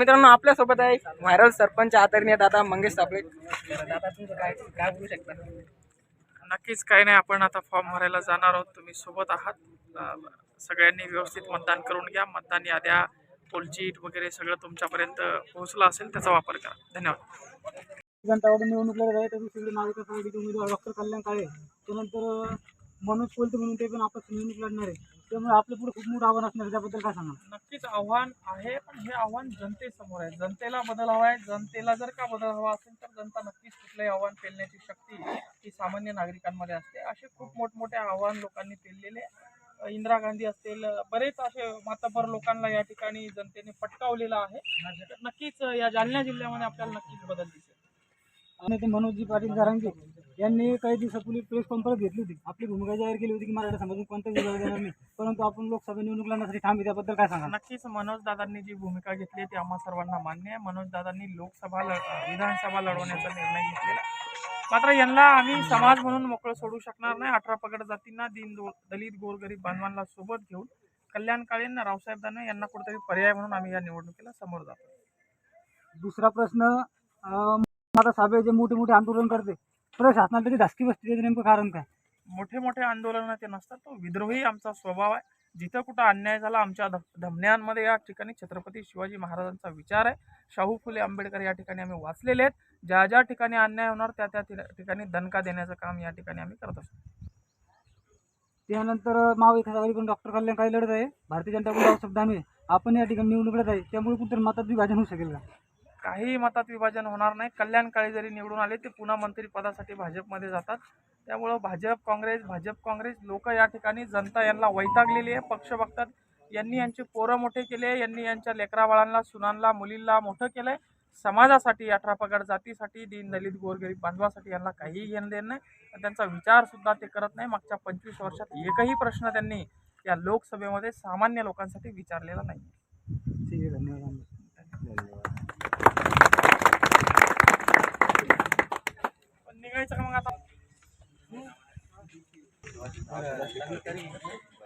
मित्रांनो आपल्यासोबत आहे व्हायरल सरपंच आदरणीय दादा मंगेश साबळे दादा तुमचं काय काय बोलू शकता? नक्कीच काही नाही आपण आता फॉर्म भरायला जाणार आहोत. तुम्ही सोबत आहात. सगळ्यांनी व्यवस्थित मतदान करून घ्या. मतदान याद्या पोलचीट वगैरे सगळं तुमच्यापर्यंत पोहोचलं असेल त्याचा वापर करा. धन्यवाद. निवडणूक लढत आहे. तर दुसरीकडे महाविकास आघाडीचे उमेदवार डॉक्टर कल्याण काळे. त्यानंतर मनोज कोलते म्हणून ते पण आपण निवडणूक लढणार आहे. त्यामुळे आपलं पुढे खूप मोठं आव्हान असणार आहे. त्याबद्दल काय सांगा नक्कीच आव्हान आहे पण हे आव्हान जनतेसमोर आहे. जनतेला बदल हवा आहे. जनतेला जर का बदल हवा असेल तर जनता नक्कीच कुठलंही आव्हान पेलण्याची शक्ती ही सामान्य नागरिकांमध्ये असते. असे खूप मोठमोठे आव्हान लोकांनी पेललेले इंदिरा गांधी असतील बरेच असे मातभर लोकांना या ठिकाणी जनतेने पटकावलेलं आहे. नक्कीच या जालना जिल्ह्यामध्ये आपल्याला नक्कीच बदल दिसेल. आणि ते मनोजजी पाटील जारांगे यांनी काही दिवसापूर्वी प्रेस कॉन्फरन्स घेतली होती. आपली भूमिका जाहीर केली होती की मराठा समाजात कोणताही विभाग देणार नाही. परंतु आपण लोकसभा निवडणूक लढण्यासाठी आहे त्याबद्दल काय सांगा नक्कीच मनोज दादांनी जी भूमिका घेतली ती आम्हा सर्वांना मान्य आहे. मनोज दादांनी लोकसभा विधानसभा लढवण्याचा निर्णय घेतलेला. मात्र यांना आम्ही समाज म्हणून मोकळं सोडू शकणार नाही. अठरा पगड जातींना दिन दलित गोरगरीब बांधवांना सोबत घेऊन कल्याण काळेन रावसाहेब दानवे यांना कुठेतरी पर्याय म्हणून आम्ही या निवडणुकीला समोर जातो. दुसरा प्रश्न आता साबळे जे मोठे मोठे आंदोलन करते तरी धास्ती बसते त्याचं नेमकं कारण काय? मोठे मोठे आंदोलन ते नसतात तो विद्रोही आमचा स्वभाव आहे. जिथं कुठं अन्याय झाला आमच्या धमन्यांमध्ये या ठिकाणी छत्रपती शिवाजी महाराजांचा विचार आहे. शाहू फुले आंबेडकर या ठिकाणी आम्ही वाचलेले आहेत. ज्या ज्या ठिकाणी अन्याय होणार त्या त्या ठिका- ठिकाणी दणका देण्याचं काम या ठिकाणी आम्ही करत असतो. त्यानंतर महाविकास आघाडीकडून डॉक्टर कल्याण काही लढत आहे. भारतीय जनता पक्ष रावसाहेब दानवे आपण या ठिकाणी निवडणूक लढत आहे. त्यामुळे कुठेतरी मतात विभाजन होऊ शकेल का? काही मतात विभाजन होणार नाही. कल्याण काळे जरी निवडून आले ते पुन्हा मंत्रिपदासाठी भाजपमध्ये जातात. त्यामुळं भाजप काँग्रेस भाजप काँग्रेस लोक या ठिकाणी जनता यांना वैतागलेली आहे. पक्ष बघतात यांनी यांचे पोरं मोठे केले यांनी यांच्या लेकराबाळांना सुनांना मुलींना मोठं केलंय. समाजासाठी अठरा पगड जातीसाठी दीन दलित गोरगरीब बांधवासाठी यांना काहीही घेणं देणं नाही. आणि त्यांचा विचारसुद्धा ते करत नाही. मागच्या पंचवीस वर्षात एकही प्रश्न त्यांनी या लोकसभेमध्ये सामान्य लोकांसाठी विचारलेला नाही. ठीक आहे धन्यवाद. Oke, oke.